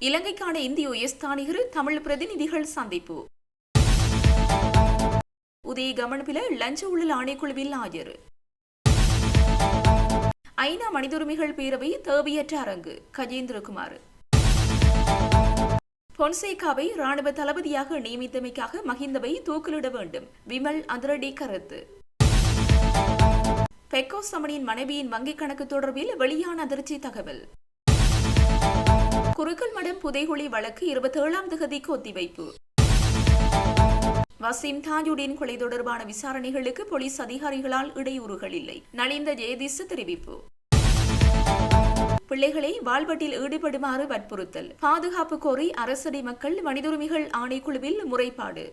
இலங்கைக்கான இந்திய உயர்ஸ்தானிகர் தமிழ் பிரதிநிதிகள் சந்திப்பு. உதய கவனப்பில லஞ்ச ஊழல் ஆணைக்குழுவில் ஆஜர் ஐநா மனித உரிமைகள் பேரவை தேவையற்ற அரங்கு கஜேந்திரகுமார். பொன்சேகாவை ராணுவ தளபதியாக நியமித்தமைக்காக மஹிந்தவை தூக்கிலிட வேண்டும் விமல் அதிரடி கருத்து. பெக்கோ சமணியின் மனைவியின் வங்கிக் கணக்கு தொடர்பில் வெளியான அதிர்ச்சி தகவல். குறுக்கல் மடம் புதைகுழி வழக்கு இருபத்தேழாம் தேதிக்கு ஒத்திவைப்பு. வசீம் தாஜுடின் கொலை தொடர்பான விசாரணைகளுக்கு போலீஸ் அதிகாரிகளால் இடையூறுகள் இல்லை. நலிந்த ஜெயதீச தெரிவிப்பு. பிள்ளைகளை வாழ்வட்டில் ஈடுபடுமாறு வற்புறுத்தல். பாதுகாப்பு கோரி அரசடி மக்கள் மனிதுரிமைகள் ஆணைக்குழுவில் முறைப்பாடு.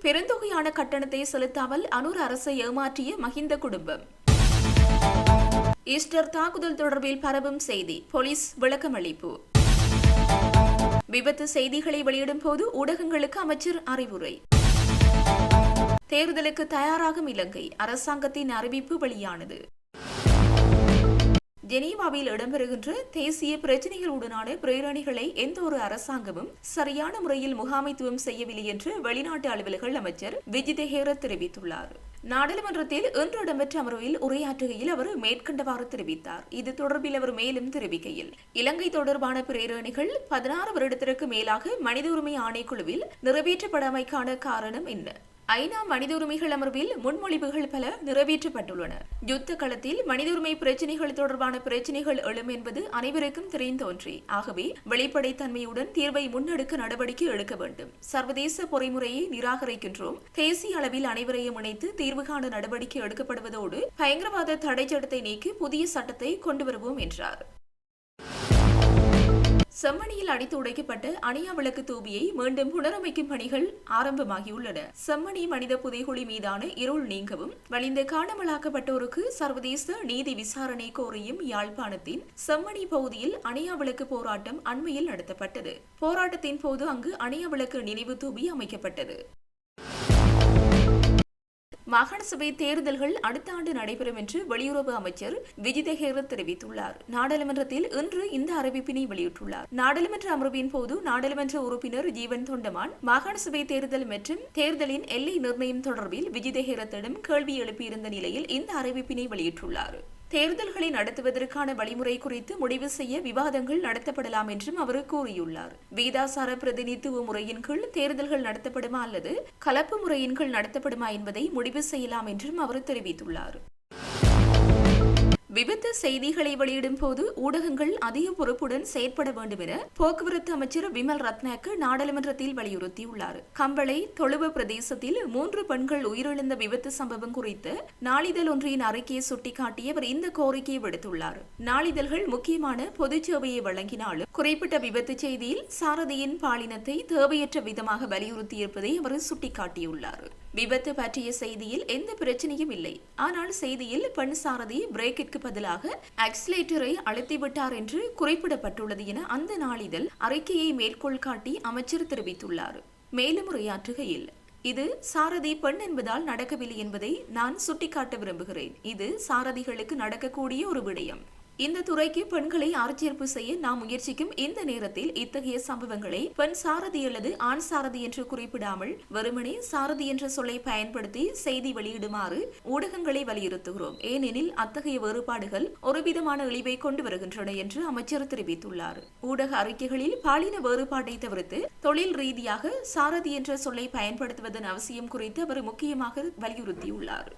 பெருந்தொகையான கட்டணத்தை செலுத்தாமல் அனூர் அரசை ஏமாற்றிய மஹிந்த குடும்பம். ஈஸ்டர் தாக்குதல் தொடர்பில் பரவும் செய்தி போலீஸ் விளக்கமளிப்பு விபத்து செய்திகளை வெளியிடும் போது ஊடகங்களுக்கு அமைச்சர் அறிவுரை. தேர்தலுக்கு தயாராகும் இலங்கை அரசாங்கத்தின் அறிவிப்பு வெளியானது. ஜெனீவாவில் இடம்பெறுகின்ற தேசிய பிரச்சினைகளுடனான பிரேரணிகளை எந்த ஒரு அரசாங்கமும் சரியான முறையில் முகாமைத்துவம் செய்யவில்லை என்று வெளிநாட்டு அலுவலர்கள் அமைச்சர் விஜிதஹேர தெரிவித்துள்ளார். நாடாளுமன்றத்தில் இன்று இடம்பெற்ற அமர்வில் உரையாற்றுகையில் அவர் மேற்கண்டவாறு தெரிவித்தார். இது தொடர்பில் அவர் மேலும் தெரிவிக்கையில் இலங்கை தொடர்பான பிரேரணிகள் பதினாறு வருடத்திற்கு மேலாக மனித உரிமை ஆணைக்குழுவில் நிறைவேற்றப்படாமைக்கான காரணம் என்ன? ஐநா மனித உரிமைகள் அமர்வில் முன்மொழிவுகள் பல நிறைவேற்றப்பட்டுள்ளன. யுத்த களத்தில் மனித உரிமை பிரச்சினைகள் தொடர்பான பிரச்சினைகள் எழும் என்பது அனைவருக்கும் தெரிந்தோன்றி ஆகவே வெளிப்படைத்தன்மையுடன் தீர்வை முன்னெடுக்க நடவடிக்கை எடுக்க வேண்டும். சர்வதேச பொறிமுறையை நிராகரிக்கின்றோம். தேசிய அளவில் அனைவரையும் இணைத்து தீர்வு காண நடவடிக்கை எடுக்கப்படுவதோடு பயங்கரவாத தடை சட்டத்தை நீக்கி புதிய சட்டத்தை கொண்டு வருவோம் என்றார். செம்மணியில் அடித்து உடைக்கப்பட்ட அணியா விளக்கு தூபியை மீண்டும் புனரமைக்கும் பணிகள் ஆரம்பமாகியுள்ளன. செம்மணி மனித புதைகுழி மீதான இருள் நீங்கவும் வலிந்த காணாமலாக்கப்பட்டோருக்கு சர்வதேச நீதி விசாரணை கோரியும் யாழ்ப்பாணத்தின் செம்மணி பகுதியில் அணியா விளக்கு போராட்டம் அண்மையில் நடத்தப்பட்டது. போராட்டத்தின் போது அங்கு அணியா விளக்கு நினைவு தூபி அமைக்கப்பட்டது. மாகாண சபை தேர்தல்கள் அடுத்த ஆண்டு நடைபெறும் என்று வெளியுறவு அமைச்சர் விஜிதஹேர தெரிவித்துள்ளார். நாடாளுமன்றத்தில் இன்று இந்த அறிவிப்பினை வெளியிட்டுள்ளார். நாடாளுமன்ற அமர்வின் போது நாடாளுமன்ற உறுப்பினர் ஜீவன் தொண்டமான் மாகாண சபை தேர்தல் மற்றும் தேர்தலின் எல்லை நிர்ணயம் தொடர்பில் விஜிதஹேரத்திடம் கேள்வி எழுப்பியிருந்த நிலையில் இந்த அறிவிப்பினை வெளியிட்டுள்ளார். தேர்தல்களை நடத்துவதற்கான வழிமுறை குறித்து முடிவு செய்ய விவாதங்கள் நடத்தப்படலாம் என்றும் அவர் கூறியுள்ளார். வீதாசார பிரதிநிதித்துவ முறையின் கீழ் தேர்தல்கள் நடத்தப்படுமா அல்லது கலப்பு முறையின் கீழ் நடத்தப்படுமா என்பதை முடிவு செய்யலாம் என்றும் அவர் தெரிவித்துள்ளார். விபத்து செய்திகளை வெளியிடும் போது ஊடகங்கள் அதிக பொறுப்புடன் செயற்பட வேண்டும் என போக்குவரத்து அமைச்சர் விமல் ரத்னாக்கு நாடாளுமன்றத்தில் வலியுறுத்தியுள்ளார். கம்பளை தொழுவ பிரதேசத்தில் மூன்று பெண்கள் உயிரிழந்த விபத்து சம்பவம் குறித்து நாளிதழ் ஒன்றின் அறிக்கையை சுட்டிக்காட்டிய அவர் இந்த கோரிக்கையை விடுத்துள்ளார். நாளிதழ்கள் முக்கியமான பொது சேவையை வழங்கினாலும் குறிப்பிட்ட விபத்து செய்தியில் சாரதியின் பாலினத்தை தேவையற்ற விதமாக வலியுறுத்தியிருப்பதை அவர் சுட்டிக்காட்டியுள்ளார். விபத்து பற்றிய செய்தியில் எந்த பிரச்சனையும் இல்லை. ஆனால் செய்தியில் பெண் சாரதி பிரேக்கிற்கு பதிலாக ஆக்சிலேட்டரை அழுத்திவிட்டார் என்று குறிப்பிடப்பட்டுள்ளது என அந்த நாளிதழ் அறிக்கையை மேற்கோள் காட்டி அமைச்சர் தெரிவித்துள்ளார். மேலும் உரையாற்றுகையில் இது சாரதி பெண் என்பதால் நடக்கவில்லை என்பதை நான் சுட்டிக்காட்ட விரும்புகிறேன். இது சாரதிகளுக்கு நடக்கக்கூடிய ஒரு விடயம். இந்த துறைக்கு பெண்களை ஆட்சேர்ப்பு செய்ய நாம் முயற்சிக்கும் இந்த நேரத்தில் இத்தகைய சம்பவங்களை பெண் சாரதி அல்லது ஆண் சாரதி என்று குறிப்பிடாமல் வெறுமனே சாரதி என்ற சொல்லை பயன்படுத்தி செய்தி வெளியிடுமாறு ஊடகங்களை வலியுறுத்துகிறோம். ஏனெனில் அத்தகைய வேறுபாடுகள் ஒருவிதமான இழிவை கொண்டு வருகின்றன என்று அமைச்சர் தெரிவித்துள்ளார். ஊடக அறிக்கைகளில் பாலின வேறுபாட்டை தவிர்த்து தொழில் ரீதியாக சாரதி என்ற சொல்லை பயன்படுத்துவதன் அவசியம் குறித்து அவர் முக்கியமாக வலியுறுத்தியுள்ளார்.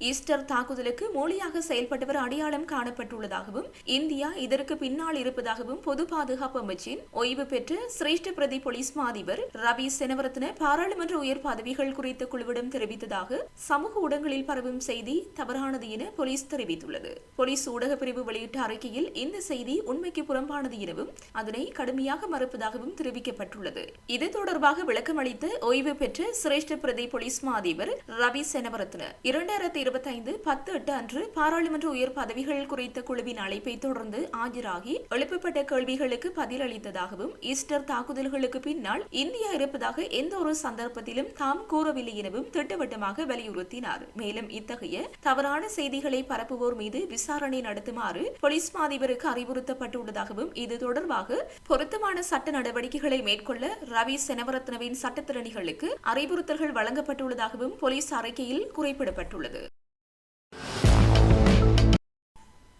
ஈஸ்டர் தாக்குதலுக்கு மூலியாக செயல்பட்டவர் அடையாளம் காணப்பட்டுள்ளதாகவும் இந்தியா இதற்கு பின்னால் இருப்பதாகவும் பொது பாதுகாப்பு அமைச்சின் ஓய்வு பெற்ற சிரேஷ்ட பிரதி போலீஸ் மாதிபர் ரவி செனவரத்ன பாராளுமன்ற உயர் பதவிகள் குறித்த குழுவிடம் தெரிவித்ததாக சமூக ஊடகங்களில் பரவும் செய்தி தவறானது என போலீஸ் தெரிவித்துள்ளது. போலீஸ் ஊடக பிரிவு வெளியிட்ட அறிக்கையில் இந்த செய்தி உண்மைக்கு புறம்பானது எனவும் அதனை கடுமையாக மறுப்பதாகவும் தெரிவிக்கப்பட்டுள்ளது. இது தொடர்பாக விளக்கமளித்த ஓய்வு பெற்ற சிரேஷ்ட பிரதி போலீஸ் மாதிபர் ரவி செனவரத்ன இரண்டாயிரத்தி இருபத்தைந்து பத்து எட்டு அன்று பாராளுமன்ற உயர் பதவிகள் குறித்த குழுவின் அழைப்பை தொடர்ந்து ஆஜராகி எழுப்பப்பட்ட கேள்விகளுக்கு பதிலளித்ததாகவும் ஈஸ்டர் தாக்குதல்களுக்கு பின்னால் இந்தியா இருப்பதாக எந்த ஒரு சந்தர்ப்பத்திலும் தாம் கூறவில்லை எனவும் திட்டவட்டமாக வலியுறுத்தினார். மேலும் இத்தகைய தவறான செய்திகளை பரப்புவோர் மீது விசாரணை நடத்துமாறு போலீஸ் மாதிபருக்கு அறிவுறுத்தப்பட்டுள்ளதாகவும் இது தொடர்பாக பொருத்தமான சட்ட நடவடிக்கைகளை மேற்கொள்ள ரவி செனவரத்னவின் சட்டத்திறனிகளுக்கு அறிவுறுத்தல்கள் வழங்கப்பட்டுள்ளதாகவும் போலீஸ் அறிக்கையில் குறிப்பிடப்பட்டுள்ளது.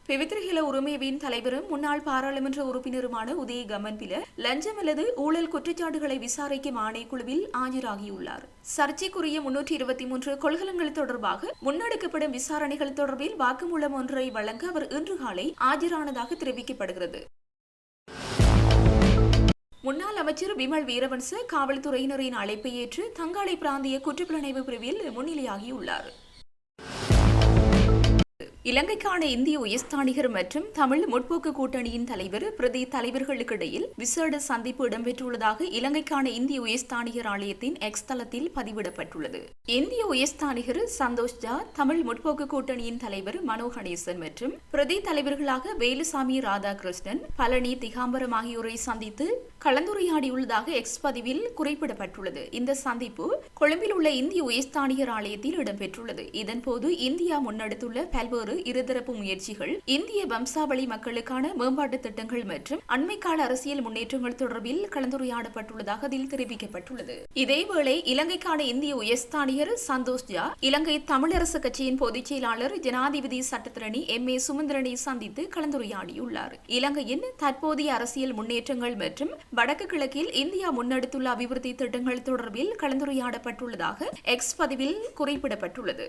பிவித்திரகில உரிமைவின் தலைவரும் முன்னாள் பாராளுமன்ற உறுப்பினருமான உதய கமன்பில லஞ்சம் அல்லது ஊழல் குற்றச்சாட்டுகளை விசாரிக்கும் ஆணைக்குழுவில் ஆஜராகியுள்ளார். சர்ச்சைக்குரிய முன்னூற்றி இருபத்தி மூன்று கொள்கலங்கள் தொடர்பாக முன்னெடுக்கப்படும் விசாரணைகள் தொடர்பில் வாக்குமூலம் ஒன்றை வழங்க அவர் இன்று காலை ஆஜரானதாக தெரிவிக்கப்படுகிறது. முன்னாள் அமைச்சர் விமல் வீரவன்ச காவல்துறையினரின் அழைப்பை ஏற்று தங்காளை பிராந்திய குற்றப்புலனாய்வு பிரிவில் முன்னிலையாகியுள்ளார். இலங்கைக்கான இந்திய உயர்ஸ்தானிகர் மற்றும் தமிழ் முற்போக்கு கூட்டணியின் தலைவர் பிரதி தலைவர்களுக்கிடையில் விசேட சந்திப்பு இடம்பெற்றுள்ளதாக இலங்கைக்கான இந்திய உயர்ஸ்தானிகர் ஆலயத்தின் எக்ஸ் தளத்தில் பதிவிடப்பட்டுள்ளது. இந்திய உயர்ஸ்தானிகர் சந்தோஷ் ஜா தமிழ் முற்போக்கு கூட்டணியின் தலைவர் மனோ கணேசன் மற்றும் பிரதி தலைவர்களாக வேலுசாமி ராதாகிருஷ்ணன் பழனி திகாம்பரம் ஆகியோரை சந்தித்து கலந்துரையாடியுள்ளதாக எக்ஸ் பதிவில் குறிப்பிடப்பட்டுள்ளது. இந்த சந்திப்பு கொழும்பில் உள்ள இந்திய உயர்ஸ்தானிகர் ஆலயத்தில் இடம்பெற்றுள்ளது. இதன்போது இந்தியா முன்னெடுத்துள்ள பல்வேறு இருதரப்பு முயற்சிகள் இந்திய வம்சாவளி மக்களுக்கான மேம்பாட்டு திட்டங்கள் மற்றும் அண்மைக்கால அரசியல் முன்னேற்றங்கள் தொடர்பில் கலந்துரையாடப்பட்டுள்ளதாக அதில் தெரிவிக்கப்பட்டுள்ளது. இதேவேளை இலங்கைக்கான இந்திய உயர்ஸ்தானியர் சந்தோஷ் ஜா இலங்கை தமிழரசு கட்சியின் பொதுச் செயலாளர் ஜனாதிபதி சட்டத்திரணி எம் ஏ சுமந்திரனை சந்தித்து கலந்துரையாடியுள்ளார். இலங்கையின் தற்போதைய அரசியல் முன்னேற்றங்கள் மற்றும் வடக்கு கிழக்கில் இந்தியா முன்னெடுத்துள்ள அபிவிருத்தி திட்டங்கள் தொடர்பில் கலந்துரையாடப்பட்டுள்ளதாக எக்ஸ் பதிவில் குறிப்பிடப்பட்டுள்ளது.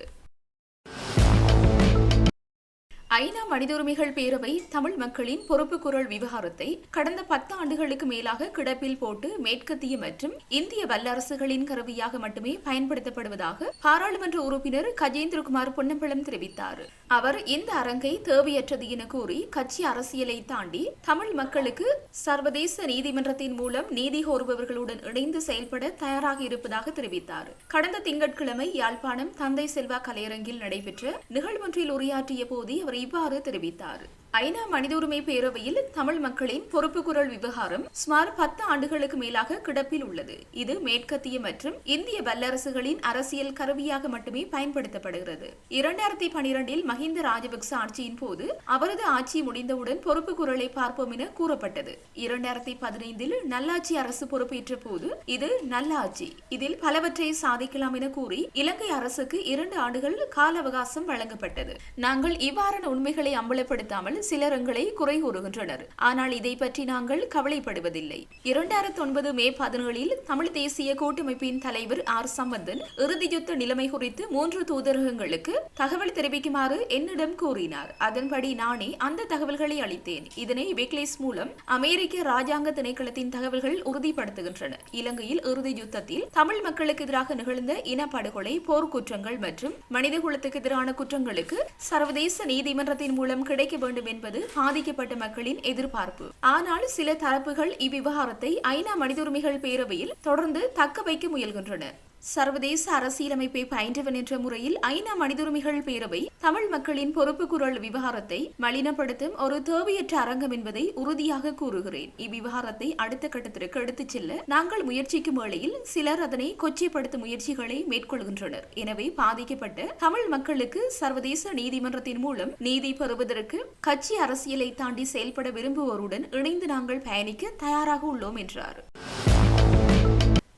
ஐநா மனித உரிமைகள் பேரவை தமிழ் மக்களின் பொறுப்பு குரல் விவகாரத்தை கடந்த பத்து ஆண்டுகளுக்கு மேலாக கிடப்பில் போட்டு மேற்கத்திய மற்றும் இந்திய வல்லரசுகளின் கருவியாக மட்டுமே பயன்படுத்தப்படுவதாக பாராளுமன்ற உறுப்பினர் கஜேந்திரகுமார் பொன்னம்பலம் தெரிவித்தார். அவர் இந்த அரங்கை தேவையற்றது என கூறி கட்சி அரசியலை தாண்டி தமிழ் மக்களுக்கு சர்வதேச நீதிமன்றத்தின் மூலம் நீதி கோருபவர்களுடன் இணைந்து செயல்பட தயாராக இருப்பதாக தெரிவித்தார். கடந்த திங்கட்கிழமை யாழ்ப்பாணம் தந்தை செல்வா கலையரங்கில் நடைபெற்ற நிகழ்வொன்றில் உரையாற்றிய போது அவர் இவ்வாறு தெரிவித்தார். ஐநா மனித உரிமை பேரவையில் தமிழ் மக்களின் பொறுப்பு குரல் விவகாரம் சுமார் பத்து ஆண்டுகளுக்கு மேலாக கிடப்பில் உள்ளது. இது மேற்கத்திய மற்றும் இந்திய வல்லரசுகளின் அரசியல் கருவியாக மட்டுமே பயன்படுத்தப்படுகிறது. இரண்டாயிரத்தி பனிரெண்டில் மஹிந்த ராஜபக்ச ஆட்சியின் போது அவரது ஆட்சி முடிந்தவுடன் பொறுப்பு குரலை பார்ப்போம் என கூறப்பட்டது. இரண்டாயிரத்தி பதினைந்தில் நல்லாட்சி அரசு பொறுப்பேற்ற போது இது நல்லாட்சி. இதில் பலவற்றை சாதிக்கலாம் என கூறி இலங்கை அரசுக்கு இரண்டு ஆண்டுகள் கால அவகாசம் வழங்கப்பட்டது. நாங்கள் இவ்வாறான உண்மைகளை அம்பலப்படுத்தாமல் சிலர் எங்களை குறை கூறுகின்றனர். ஆனால் இதை பற்றி நாங்கள் கவலைப்படுவதில்லை. இரண்டாயிரத்தி ஒன்பது மே பதினேழில் தமிழ் தேசிய கூட்டமைப்பின் தலைவர் ஆர். சம்பந்தன் இறுதி யுத்த நிலைமை குறித்து மூன்று தூதரகங்களுக்கு தகவல் தெரிவிக்குமாறு என்னிடம் கூறினார். அதன்படி நானே அந்த தகவல்களை அளித்தேன். இதனை விக்லேஸ் மூலம் அமெரிக்க ராஜாங்க திணைக்களத்தின் தகவல்கள் உறுதிப்படுத்துகின்றன. இலங்கையில் இறுதி யுத்தத்தில் தமிழ் மக்களுக்கு எதிராக நிகழ்ந்த இனப்படுகொலை போர்க்குற்றங்கள் மற்றும் மனிதகுலத்துக்கு எதிரான குற்றங்களுக்கு சர்வதேச நீதிமன்றத்தின் மூலம் கிடைக்க வேண்டும் என்பது பாதிக்கப்பட்ட மக்களின் எதிர்பார்ப்பு. ஆனால் சில தரப்புகள் இவ்விவகாரத்தை ஐநா மனித உரிமைகள் பேரவையில் தொடர்ந்து தக்க வைக்க முயல்கின்றன. சர்வதேச அரசியலமைப்பை பயின்றவன் என்ற முறையில் ஐநா மனிதுரிமைகள் பேரவை தமிழ் மக்களின் பொறுப்பு குரல் விவகாரத்தை மலினப்படுத்தும் ஒரு தேவையற்ற அரங்கம் என்பதை உறுதியாக கூறுகிறேன். இவ்விவகாரத்தை அடுத்த கட்டத்திற்கு எடுத்துச் செல்ல நாங்கள் முயற்சிக்கும் வேளையில் சிலர் அதனை கொச்சைப்படுத்தும் முயற்சிகளை மேற்கொள்கின்றனர். எனவே பாதிக்கப்பட்ட தமிழ் மக்களுக்கு சர்வதேச நீதிமன்றத்தின் மூலம் நீதி பெறுவதற்கு கட்சி அரசியலை தாண்டி செயல்பட விரும்புவோருடன் இணைந்து நாங்கள் பயணிக்க தயாராக உள்ளோம் என்றார்.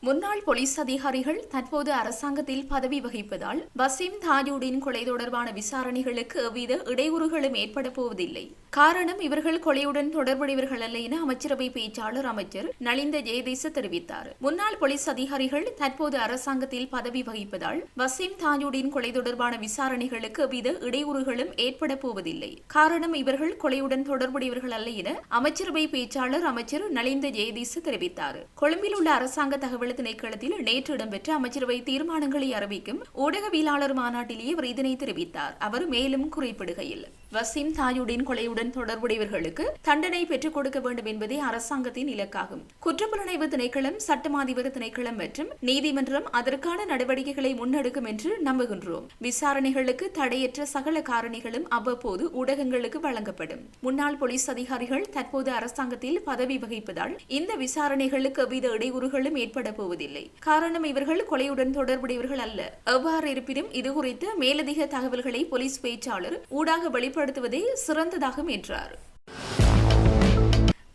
முன்னாள் போலீஸ் அதிகாரிகள் தற்போது அரசாங்கத்தில் பதவி வகிப்பதால் வசீம் தாஜூடின் கொலை தொடர்பான விசாரணைகளுக்கு எவ்வித இடையூறுகளும் ஏற்பட போவதில்லை. காரணம் இவர்கள் கொலையுடன் தொடர்புடையவர்கள் அல்ல என அமைச்சரவை பேச்சாளர் அமைச்சர் நலிந்த ஜெயதேச தெரிவித்தார். முன்னாள் போலீஸ் அதிகாரிகள் தற்போது அரசாங்கத்தில் பதவி வகிப்பதால் வசீம் தாஜூடின் கொலை தொடர்பான விசாரணைகளுக்கு எவ்வித இடையூறுகளும் ஏற்பட போவதில்லை. காரணம் இவர்கள் கொலையுடன் தொடர்புடையவர்கள் அல்ல என அமைச்சரவை பேச்சாளர் அமைச்சர் நலிந்த ஜெயதேச தெரிவித்தார். கொழும்பில் உள்ள அரசாங்க தகவல் திணைக்களத்தில் நேற்று இடம்பெற்ற அமைச்சரவை தீர்மானங்களை அறிவிக்கும் ஊடகவியலாளர் மாநாட்டிலேயே அவர் இதனை தெரிவித்தார். அவர் மேலும் குறிப்பிடுகையில் வசீம் தாயுடின் கொலையுடன் தொடர்புடையவர்களுக்கு தண்டனை பெற்றுக் கொடுக்க வேண்டும் என்பதே அரசாங்கத்தின் இலக்காகும். குற்றப்புலனாய்வு திணைக்களம் சட்டமாதிபதி திணைக்களம் மற்றும் நீதிமன்றம் அதற்கான நடவடிக்கைகளை முன்னெடுக்கும் என்று நம்புகின்றோம். விசாரணைகளுக்கு தடையற்ற சகல காரணிகளும் அவ்வப்போது ஊடகங்களுக்கு வழங்கப்படும். முன்னாள் போலீஸ் அதிகாரிகள் தற்போது அரசாங்கத்தில் பதவி வகிப்பதால் இந்த விசாரணைகளுக்கு எவ்வித இடையூறுகளும் ஏற்பட போவதில்லை. காரணம் இவர்கள் கொலையுடன் தொடர்புடையவர்கள் அல்ல. எவ்வாறு இருப்பினும் இது குறித்து மேலதிக தகவல்களை போலீஸ் பேச்சாளர் ஊடாக செயல்படுத்துவதே சிறந்ததாகும் என்றார்.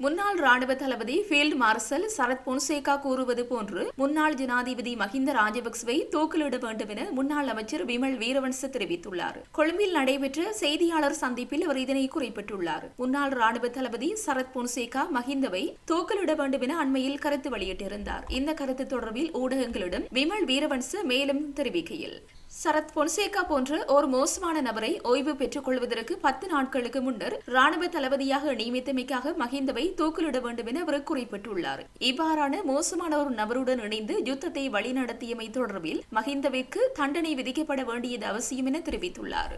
முன்னாள் ராணுவ தளபதி ஃபீல்ட் மார்ஷல் சரத் பொன்சேகா கூறுவது போன்று முன்னாள் ஜனாதிபதி மஹிந்த ராஜபக்சவை தூக்கிலிட வேண்டும் என முன்னாள் அமைச்சர் விமல் வீரவன்ச தெரிவித்துள்ளார். கொழும்பில் நடைபெற்ற செய்தியாளர் சந்திப்பில் அவர் இதனை குறிப்பிட்டுள்ளார். முன்னாள் ராணுவ தளபதி சரத் பொன்சேகா மஹிந்தவை தூக்கிலிட வேண்டும் என அண்மையில் கருத்து வெளியிட்டிருந்தார். இந்த கருத்து தொடர்பில் ஊடகங்களிடம் விமல் வீரவன்ச மேலும் தெரிவிக்கையில் சரத் பொன்சேகா போன்ற ஒரு மோசமான நபரை ஓய்வு பெற்றுக் கொள்வதற்கு பத்து நாட்களுக்கு முன்னர் ராணுவ தளபதியாக நியமித்தமைக்காக மஹிந்தவை தூக்கிலிட வேண்டும் என அவர் குறிப்பிட்டுள்ளார். இவ்வாறான மோசமான ஒரு நபருடன் இணைந்து யுத்தத்தை வழிநடத்தியமை தொடர்பில் மஹிந்தவிற்கு தண்டனை விதிக்கப்பட வேண்டியது அவசியம் என தெரிவித்துள்ளார்.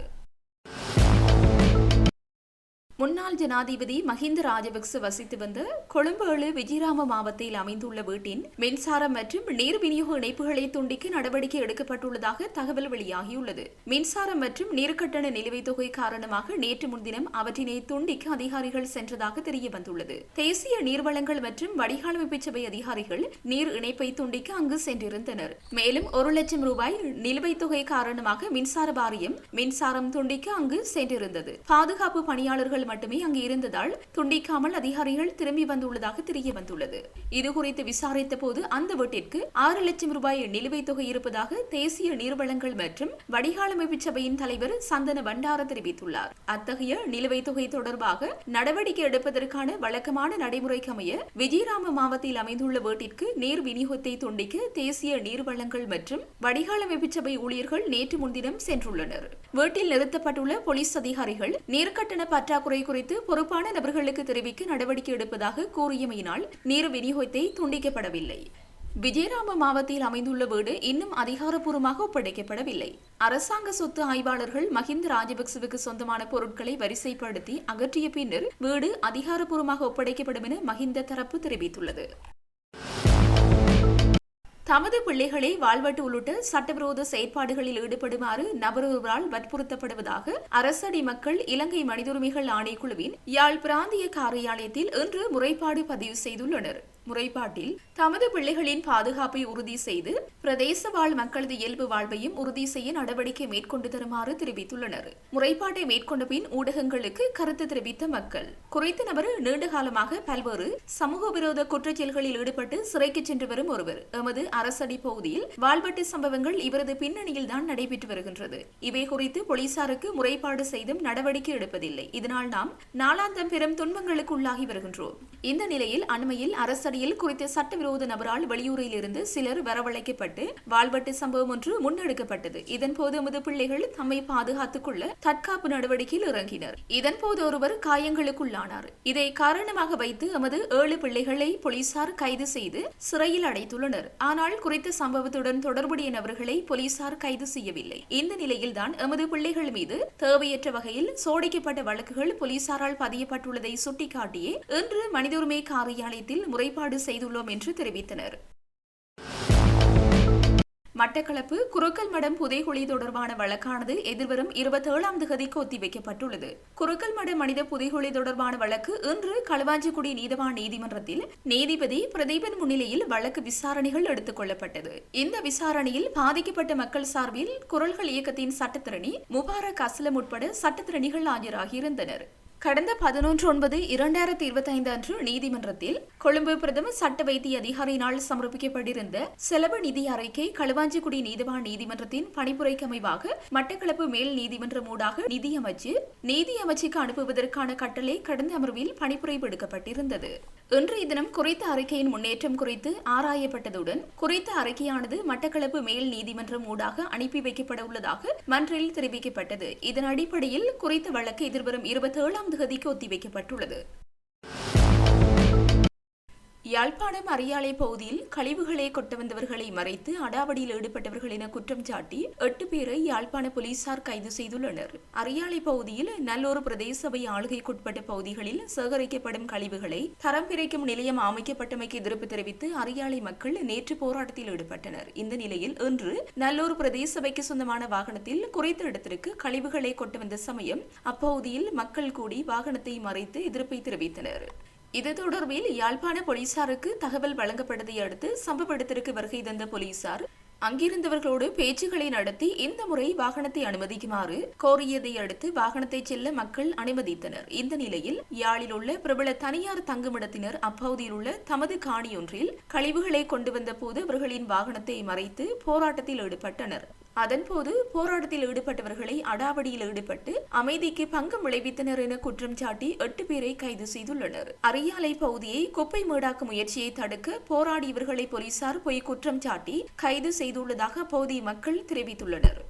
முன்னாள் ஜனாதிபதி மஹிந்த ராஜபக்ச வசித்து வந்த கொழும்பு விஜயராம மாவட்டத்தில் அமைந்துள்ள வீட்டின் மின்சாரம் மற்றும் நீர் விநியோக இணைப்புகளை துண்டிக்க நடவடிக்கை எடுக்கப்பட்டுள்ளதாக தகவல் வெளியாகியுள்ளது. மின்சாரம் மற்றும் நீர் கட்டண நிலுவைத் தொகை காரணமாக நேற்று முன்தினம் அவற்றினை துண்டிக்க அதிகாரிகள் சென்றதாக தெரிய வந்துள்ளது. தேசிய நீர்வளங்கள் மற்றும் வடிகாலமைப்பு சபை அதிகாரிகள் நீர் இணைப்பை துண்டிக்க அங்கு சென்றிருந்தனர். மேலும் ஒரு லட்சம் ரூபாய் நிலுவைத் தொகை காரணமாக மின்சார வாரியம் மின்சாரம் துண்டிக்க அங்கு சென்றிருந்தது. பாதுகாப்பு பணியாளர்கள் மட்டுமே அங்கு இருந்ததால் துண்டிக்காமல் அதிகாரிகள் திரும்பி வந்துள்ளதாக தெரிய வந்துள்ளது. இதுகுறித்து விசாரித்த போது அந்த வீட்டிற்கு ஆறு லட்சம் ரூபாய் நிலுவைத் தொகை இருப்பதாக தேசிய நீர்வளங்கள் மற்றும் வடிகாலமைப்பு சபையின் தலைவர் சந்தன பண்டார தெரிவித்துள்ளார். அத்தகைய நிலுவைத் தொகை தொடர்பாக நடவடிக்கை எடுப்பதற்கான வழக்கமான நடைமுறைக்கு அமைய விஜயராம மாவட்டத்தில் அமைந்துள்ள வீட்டிற்கு நீர் விநியோகத்தை துண்டிக்க தேசிய நீர்வளங்கள் மற்றும் வடிகாலமைப்பு சபை ஊழியர்கள் நேற்று முன்தினம் சென்றுள்ளனர். வீட்டில் நிறுத்தப்பட்டுள்ள போலீஸ் அதிகாரிகள் நீர்க்கட்டண பற்றாக்குறை முறை குறித்து பொறுப்பான நபர்களுக்கு தெரிவிக்க நடவடிக்கை எடுப்பதாக கூறியமையினால் நீர் விநியோகத்தை துண்டிக்கப்படவில்லை. விஜயராம மாவட்டத்தில் அமைந்துள்ள வீடு இன்னும் அதிகாரப்பூர்வமாக ஒப்படைக்கப்படவில்லை. அரசாங்க சொத்து ஆய்வாளர்கள் மஹிந்த ராஜபக்சவுக்கு சொந்தமான பொருட்களை வரிசைப்படுத்தி அகற்றிய பின்னர் வீடு அதிகாரப்பூர்வமாக ஒப்படைக்கப்படும் என மஹிந்த தரப்பு தெரிவித்துள்ளது. தமது பிள்ளைகளை வாழ்வட்டு உள்ளிட்ட சட்டவிரோத செயற்பாடுகளில் ஈடுபடுமாறு நபரொருவரால் வற்புறுத்தப்படுவதாக அரசடி மக்கள் இலங்கை மனிதுரிமைகள் ஆணைக்குழுவின் யாழ் பிராந்திய காரியாலயத்தில் இன்று முறைப்பாடு பதிவு செய்துள்ளனர். முறைப்பாட்டில் தமது பிள்ளைகளின் பாதுகாப்பை உறுதி செய்து பிரதேச வாழ் மக்களது இயல்பு வாழ்வையும் உறுதி செய்ய நடவடிக்கை மேற்கொண்டு தருமாறு தெரிவித்துள்ளனர். முறைப்பாட்டை மேற்கொண்ட பின் ஊடகங்களுக்கு கருத்து தெரிவித்த மக்கள் குறித்த நபர் நீண்ட காலமாக பல்வேறு சமூக விரோத குற்றச்செயல்களில் ஈடுபட்டு சிறைக்கு சென்று வரும் ஒருவர் எமது அரசடி பகுதியில் வாழ்வெட்டு சம்பவங்கள் இவரது பின்னணியில் தான் நடைபெற்று வருகின்றது. இவை குறித்து போலீசாருக்கு முறைப்பாடு செய்தும் நடவடிக்கை எடுப்பதில்லை. இதனால் நாம் நாளாந்தம் பெரும் துன்பங்களுக்கு உள்ளாகி வருகின்றோம். இந்த நிலையில் அண்மையில் அரசடி அடிப்படையில் குறித்த சட்டவிரோத நபரால் வெளியூரில் இருந்து சிலர் வரவழைக்கப்பட்டு வாழ்வெட்டு சம்பவம் ஒன்று முன்னெடுக்கப்பட்டது. இதன்போது எமது பிள்ளைகள் தம்மை பாதுகாத்துக் கொள்ள தற்காப்பு நடவடிக்கையில் இறங்கினர். இதன்போது ஒருவர் காயங்களுக்குள்ளானார். இதை காரணமாக வைத்து எமது ஏழு பிள்ளைகளை போலீசார் கைது செய்து சிறையில் அடைத்துள்ளனர். ஆனால் குறித்த சம்பவத்துடன் தொடர்புடைய நபர்களை போலீசார் கைது செய்யவில்லை. இந்த நிலையில்தான் எமது பிள்ளைகள் மீது தேவையற்ற வகையில் சோடிக்கப்பட்ட வழக்குகள் போலீசாரால் பதியப்பட்டுள்ளதை சுட்டிக்காட்டியே இன்று மனித உரிமை காரியாலயத்தில் முறைப்பாடு ஏற்பாடு செய்துள்ளோம் என்று தெரிவித்தனர். மட்டக்களப்பு குறுக்கல் மடம் புதைகுழி தொடர்பான வழக்கானது எதிர்வரும் இருபத்தி ஏழாம் தேதிக்கு ஒத்திவைக்கப்பட்டுள்ளது. குறுக்கல் மட மனித புதைகுழி தொடர்பான வழக்கு இன்று களுவாஞ்சிக்குடி நீதவான் நீதிமன்றத்தில் நீதிபதி பிரதீபன் முன்னிலையில் வழக்கு விசாரணைகள் எடுத்துக் கொள்ளப்பட்டது. இந்த விசாரணையில் பாதிக்கப்பட்ட மக்கள் சார்பில் குரல்கள் இயக்கத்தின் சட்டத்திரணி முபாரக் அஸ்லம் உட்பட சட்டத்திரணிகள் ஆஜராகியிருந்தனர். கடந்த பதினொன்று ஒன்பது இரண்டாயிரத்தி இருபத்தி ஐந்து அன்று நீதிமன்றத்தில் கொழும்பு பிரதம சட்ட வைத்திய அதிகாரியினால் சமர்ப்பிக்கப்பட்டிருந்த செலவு நிதி அறிக்கை களுவாஞ்சிக்குடி நீதிவான் நீதிமன்றத்தின் பணிப்புரைக்கு அமைவாக மட்டக்களப்பு மேல் நீதிமன்றம் ஊடாக நிதியமைச்சு நீதியமைச்சுக்கு அனுப்புவதற்கான கட்டளை கடந்த அமர்வில் பணிப்புரை விடுக்கப்பட்டிருந்தது இன்றைய தினம் குறித்த அறிக்கையின் முன்னேற்றம் குறித்து ஆராயப்பட்டதுடன் குறித்த அறிக்கையானது மட்டக்களப்பு மேல் நீதிமன்றம் ஊடாக அனுப்பி வைக்கப்பட உள்ளதாக மன்றில் தெரிவிக்கப்பட்டது. இதன் அடிப்படையில் குறித்த வழக்கு எதிர்வரும் இருபத்தி ஏழாம் தேதிக்கு ஒத்திவைக்கப்பட்டுள்ளது. யாழ்ப்பாணம் அரியாலை பகுதியில் கழிவுகளை கொட்ட வந்தவர்களை மறைத்து அடாவடியில் ஈடுபட்டவர்கள் என குற்றம் சாட்டி எட்டு பேரை யாழ்ப்பாண போலீசார் கைது செய்துள்ளனர். அரியாலை பகுதியில் நல்லூர் பிரதேச சபை ஆளுகைக்குட்பட்ட பகுதிகளில் சேகரிக்கப்படும் கழிவுகளை தரம் பிரிக்கும் நிலையம் அமைக்கப்பட்டமைக்கு எதிர்ப்பு தெரிவித்து அரியாலை மக்கள் நேற்று போராட்டத்தில் ஈடுபட்டனர். இந்த நிலையில் இன்று நல்லூர் பிரதேச சபைக்கு சொந்தமான வாகனத்தில் குறைத்த இடத்திற்கு கழிவுகளை கொண்டு வந்த சமயம் அப்பகுதியில் மக்கள் கூடி வாகனத்தை மறைத்து எதிர்ப்பை தெரிவித்தனர். இது தொடர்பில் யாழ்ப்பாண போலீசாருக்கு தகவல் வழங்கப்பட்டதை அடுத்து சம்பவ இடத்திற்கு வருகை தந்த போலீசார் அங்கிருந்தவர்களோடு பேச்சுகளை நடத்தி இந்த முறை வாகனத்தை அனுமதிக்குமாறு கோரியதை அடுத்து வாகனத்தை செல்ல மக்கள் அனுமதித்தனர். இந்த நிலையில் யாழில் உள்ள பிரபல தனியார் தங்குமிடத்தினர் அப்பகுதியில் உள்ள தமது காணியொன்றில் கழிவுகளை கொண்டு வந்த போது அவர்களின் வாகனத்தை மறைத்து போராட்டத்தில் ஈடுபட்டனர். அதன்போது போராட்டத்தில் ஈடுபட்டவர்களை அடாவடியில் ஈடுபட்டு அமைதிக்கு பங்கம் விளைவித்தனர் என குற்றம் சாட்டி எட்டு பேரை கைது செய்துள்ளனர். அரியாலை பகுதியை குப்பை மேடாக்கும் முயற்சியை தடுக்க போராடியவர்களை போலீசார் பொய் குற்றம் சாட்டி கைது செய்துள்ளதாக அப்பகுதி மக்கள் தெரிவித்துள்ளனர்.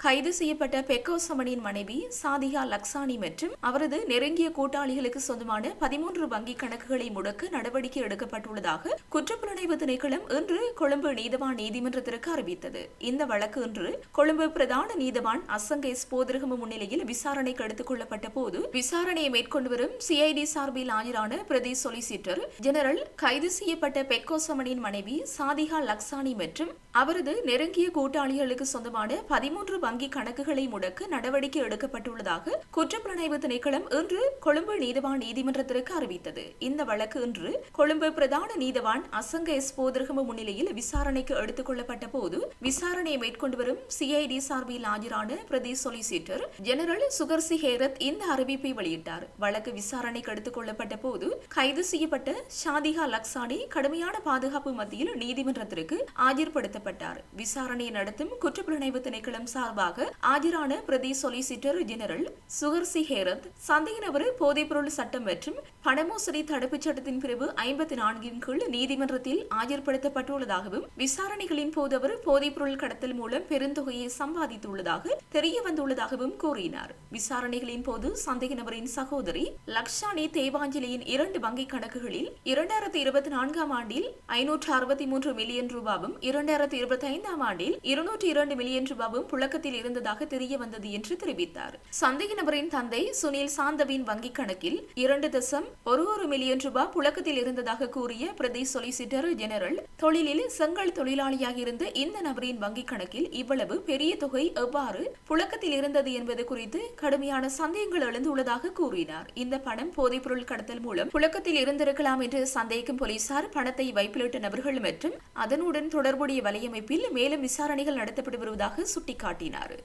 கைது செய்யப்பட்ட பெக்கோசமனின் மனைவி சாதிகா லக்சானி மற்றும் அவரது நெருங்கிய கூட்டாளிகளுக்கு சொந்தமான பதிமூன்று வங்கிக் கணக்குகளை முடக்க நடவடிக்கை எடுக்கப்பட்டுள்ளதாக குற்றப்புலனாய்வு திணைக்களம் இன்று கொழும்பு நீதவான் நீதிமன்றத்திற்கு அறிவித்தது. இந்த வழக்கு இன்று கொழும்பு பிரதான நீதவான் அசங்கை எஸ் போதிரகம முன்னிலையில் விசாரணைக்கு எடுத்துக் கொள்ளப்பட்ட போது விசாரணையை மேற்கொண்டு வரும் சிஐடி சார்பில் ஆஜரான பிரதி சொலிசிட்டர் ஜெனரல் கைது செய்யப்பட்ட பெக்கோசமனின் மனைவி சாதிகா லக்சானி மற்றும் அவரது நெருங்கிய கூட்டாளிகளுக்கு சொந்தமான பதிமூன்று வங்கி கணக்குகளை முடக்க நடவடிக்கை எடுக்கப்பட்டுள்ளதாக குற்றப்புலனாய்வு திணைக்களம் இன்று கொழும்பு நீதவான் நீதிமன்றத்திற்கு அறிவித்தது. இந்த வழக்கு இன்று கொழும்பு பிரதான நீதவான் அசங்க எஸ் போதர்கம முன்னிலையில் விசாரணைக்கு எடுத்துக் கொள்ளப்பட்ட போது விசாரணையை மேற்கொண்டு வரும் சிஐடி சார்பில் ஆஜரான பிரதி சொலிசிட்டர் ஜெனரல் சுகர்சி ஹேரத் இந்த அறிவிப்பை வெளியிட்டார். வழக்கு விசாரணைக்கு எடுத்துக் கொள்ளப்பட்ட போது கைது செய்யப்பட்ட ஷாதிகா லக்சானி கடுமையான பாதுகாப்பு மத்தியில் நீதிமன்றத்திற்கு ஆஜர்படுத்தப்பட்டார். விசாரணையை நடத்தும் குற்றப்புலனாய்வு திணைக்களம் சார்பாக ஆஜரான பிரதி சொலிசிட்டர் ஜெனரல் சுகர்சி ஹேரத் சந்தேக நபர் போதைப்பொருள் சட்டம் மற்றும் பணமோசடி தடுப்புச் சட்டத்தின் பிரிவு ஐம்பத்தி நான்கின் கீழ் நீதிமன்றத்தில் ஆஜர்படுத்தப்பட்டுள்ளதாகவும் விசாரணைகளின் போது அவர் போதைப்பொருள் கடத்தல் மூலம் பெருந்தொகையை சம்பாதித்துள்ளதாக தெரிய வந்துள்ளதாகவும் கூறினார். விசாரணைகளின் போது சந்தேக நபரின் சகோதரி லக்ஷானி தேவாஞ்சலியின் இரண்டு வங்கிக் கணக்குகளில் இரண்டாயிரத்தி இருபத்தி நான்காம் ஆண்டில் ஐநூற்று அறுபத்தி மூன்று மில்லியன் ரூபாவும் இரண்டாயிரத்தி இருபத்தி ஐந்தாம் ஆண்டில் இருநூற்றி இரண்டு மில்லியன் ரூபாவும் புழக்கத்தில் இருந்ததாக தெரிய வந்தது என்று தெரிவித்தார். சந்தேக நபரின் தந்தை சுனில் சாந்தவின் வங்கிக் கணக்கில் இரண்டு தசம் ஒரு ஒரு மில்லியன் ரூபாய் புழக்கத்தில் இருந்ததாக கூறிய பிரதி சொலிசிட்டர் ஜெனரல் தொழிலில் செங்கல் தொழிலாளியாக இருந்த இந்த நபரின் வங்கிக் கணக்கில் இவ்வளவு பெரிய தொகை எவ்வாறு புழக்கத்தில் இருந்தது என்பது குறித்து கடுமையான சந்தேகங்கள் எழுந்துள்ளதாக கூறினார். இந்த பணம் போதைப்பொருள் கடத்தல் மூலம் புழக்கத்தில் இருந்திருக்கலாம் என்று சந்தேகிக்கும் போலீசார் பணத்தை வைப்பிலிட்ட நபர்கள் மற்றும் அதனுடன் தொடர்புடைய வலையமைப்பில் மேலும் விசாரணைகள் நடத்தப்பட்டு வருவதாக சுட்டிக்காட்டினார். ある。